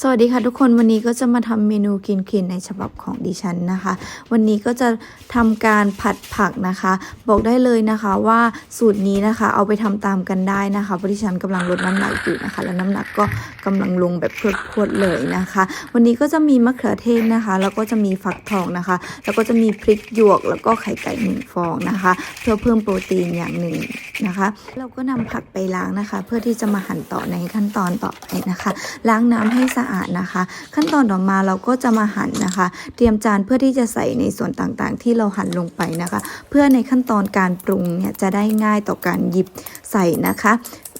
สวัสดีค่ะทุกคนวันนี้ก็จะมาทำเมนูกินคลีนในฉบับของดิฉันนะคะ วันนี้ก็จะทำการผัดผักนะคะ บอกได้เลยนะคะว่าสูตรนี้นะคะ เอาไปทำตามกันได้นะคะเพราะดิฉันกำลังลดน้ำหนักอยู่นะคะ และน้ำหนักก็กำลังลงแบบพรวดๆเลยนะคะ วันนี้ก็จะมีมะเขือเทศนะคะ แล้วก็จะมีฟักทองนะคะ แล้วก็จะมีพริกหยวก แล้วก็ไข่ไก่หนึ่งฟองนะคะ เพื่อเพิ่มโปรตีนอย่างหนึ่งนะคะ เราก็นำผักไปล้างนะคะ เพื่อที่จะมาหั่นต่อในขั้นตอนต่อไปนะคะ ล้างน้ำให้สะอาดนะคะ ขั้นตอนต่อมาเราก็จะมาหั่นนะคะ เตรียมจานเพื่อที่จะใส่ในส่วนต่างๆ ที่เราหั่นลงไปนะคะ เพื่อในขั้นตอนการปรุงเนี่ยจะได้ง่ายต่อการหยิบใส่นะคะ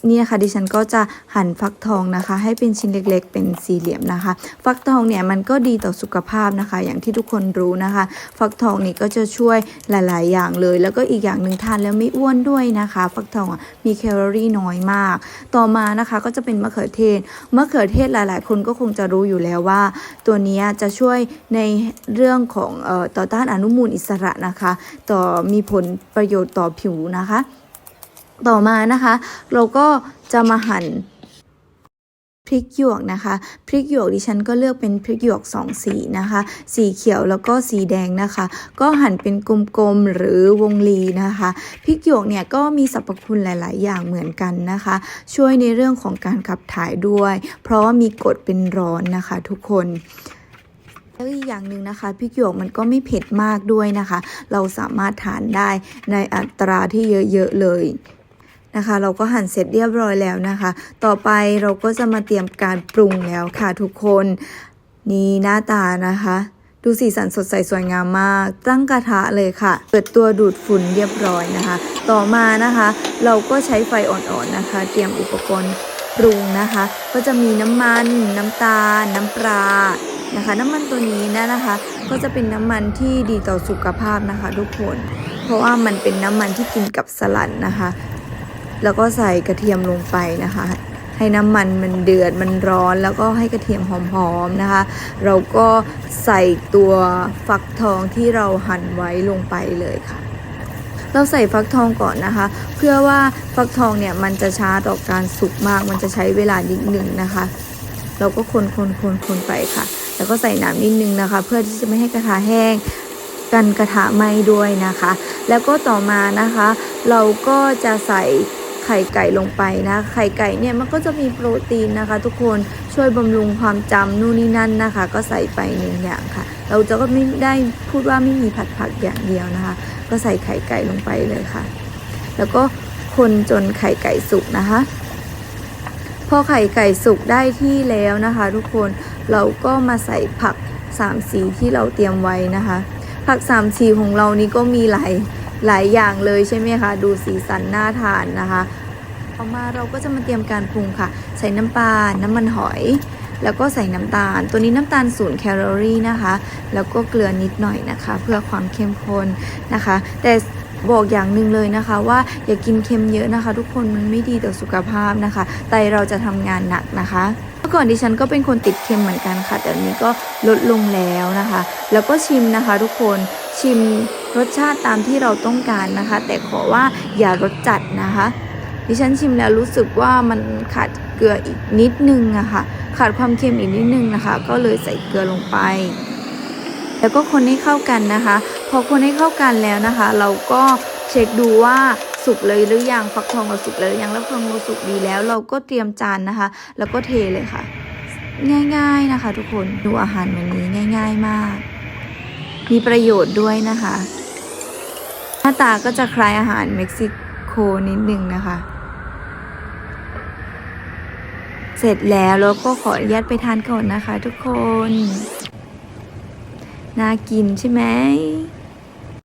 เนี่ยค่ะดิฉันก็จะหั่นฟักทองนะคะ ให้เป็นชิ้นเล็กๆ เป็นสี่เหลี่ยมนะคะ ฟักทองเนี่ยมันก็ดีต่อสุขภาพนะคะ อย่างที่ทุกคนรู้นะคะ ฟักทองนี่ก็จะช่วยหลาย ๆ อย่างเลย แล้วก็อีกอย่างหนึ่งทานแล้วไม่อ้วนด้วยนะคะ ฟักทองมีแคลอรี่น้อยมาก ต่อมานะคะก็จะเป็นมะเขือเทศมะเขือเทศหลาย ๆ คนก็คงจะรู้อยู่แล้วว่า ตัวนี้จะช่วยในเรื่องของออต่อต้านอนุมูลอิสระนะคะ ต่อมีผลประโยชน์ต่อผิวนะคะ ต่อมานะคะ เราก็จะมาหั่นพริกหยวกนะคะ พริกหยวกดิฉันก็เลือกเป็นพริกหยวกสองสีนะคะ สีเขียวแล้วก็สีแดงนะคะ ก็หั่นเป็นกลมๆหรือวงรีนะคะ พริกหยวกเนี่ยก็มีสรรพคุณหลาย ๆ อย่างเหมือนกันนะคะ ช่วยในเรื่องของการขับถ่ายด้วย เพราะว่ามีกรดเป็นร้อนนะคะทุกคนแล้วอีกอย่างหนึ่งนะคะพริกหยวกมันก็ไม่เผ็ดมากด้วยนะคะ เราสามารถทานได้ในอัตราที่เยอะ ๆ เลย นะคะ เราก็หั่นเสร็จเรียบร้อยแล้วนะคะ ต่อไปเราก็จะมาเตรียมการปรุงแล้วค่ะทุกคนนี่หน้าตานะคะดูสีสันสดใสสวยงามมาก ตั้งกระทะเลยค่ะ เปิดตัวดูดฝุ่นเรียบร้อยนะคะ ต่อมานะคะ เราก็ใช้ไฟอ่อนๆนะคะ เตรียมอุปกรณ์ปรุงนะคะ ก็จะมีน้ำมัน น้ำตาล น้ำปลานะคะ น้ำมันตัวนี้นะนะคะ ก็จะเป็นน้ำมันที่ดีต่อสุขภาพนะคะ ทุกคน เพราะว่ามันเป็นน้ำมันที่กินกับสลัดนะคะ แล้วก็ใส่กระเทียมลงไปนะคะ ให้น้ำมันมันเดือดมันร้อนแล้วก็ให้กระเทียมหอมๆนะคะ เราก็ใส่ตัวฟักทองที่เราหั่นไว้ลงไปเลยค่ะ เราใส่ฟักทองก่อนนะคะ เพื่อว่าฟักทองเนี่ยมันจะช้าต่อการสุกมาก มันจะใช้เวลานิดหนึ่งนะคะ เราก็คนคนคนคนไปค่ะ แล้วก็ใส่น้ำนิดนึงนะคะ เพื่อที่จะไม่ให้กระทะแห้งกันกระทะไหม้ด้วยนะคะ แล้วก็ต่อมานะคะ เราก็จะใส่ ไข่ไก่ลงไปนะไข่ไก่เนี่ยมันก็จะมีโปรตีนนะคะ ทุกคนช่วยบำรุงความจำนู่นนี่นั่นนะคะ ก็ใส่ไปหนึ่งอย่างค่ะ เราจะก็ไม่ได้พูดว่าไม่มีผัดผักอย่างเดียวนะคะ ก็ใส่ไข่ไก่ลงไปเลยค่ะ แล้วก็คนจนไข่ไก่สุกนะคะพอไข่ไก่สุกได้ที่แล้วนะคะ ทุกคนเราก็มาใส่ผักสามสีที่เราเตรียมไว้นะคะ ผักสามสีของเรานี่ก็มีหลาย หลายอย่างเลยใช่ไหมคะดูสีสันน่าทานนะคะต่อมาเราก็จะมาเตรียมการปรุงค่ะ ใส่น้ำปลาน้ำมันหอย แล้วก็ใส่น้ำตาล ตัวนี้น้ำตาลศูนย์แคลอรี่นะคะ แล้วก็เกลือนิดหน่อยนะคะ เพื่อความเข้มข้นนะคะ แต่ บอกอย่างหนึ่งเลยนะคะ ว่าอย่ากินเค็มเยอะนะคะ ทุกคนมันไม่ดีต่อสุขภาพนะคะ ไตเราจะทำงานหนักนะคะเมื่อก่อนดิฉันก็เป็นคนติดเค็มเหมือนกันค่ะแต่นี้ก็ลดลงแล้วนะคะ แล้วก็ชิมนะคะ ทุกคนชิมรสชาติตามที่เราต้องการนะคะ แต่ขอว่าอย่ารสจัดนะคะ ดิฉันชิมแล้วรู้สึกว่ามันขาดเกลืออีกนิดนึงอะค่ะขาดความเค็มอีกนิดนึงนะคะ ก็เลยใส่เกลือลงไป แล้วก็คนให้เข้ากันนะคะ พอคนให้เข้ากันแล้วนะคะ เราก็เช็คดูว่าสุกเลยหรือยังฟักทองเราสุกเลยหรือยังแล้วฟักทองเราสุกดีแล้ว เราก็เตรียมจานนะคะ แล้วก็เทเลยค่ะ ง่ายๆนะคะ ทุกคนดูอาหารวันนี้ง่าย ๆมาก มีประโยชน์ด้วยนะคะ หน้าตาก็จะคล้ายอาหารเม็กซิโกนิดนึงนะคะเสร็จแล้วแล้วก็ขออนุญาตไปทานก่อนนะคะทุกคน น่ากินใช่ไหม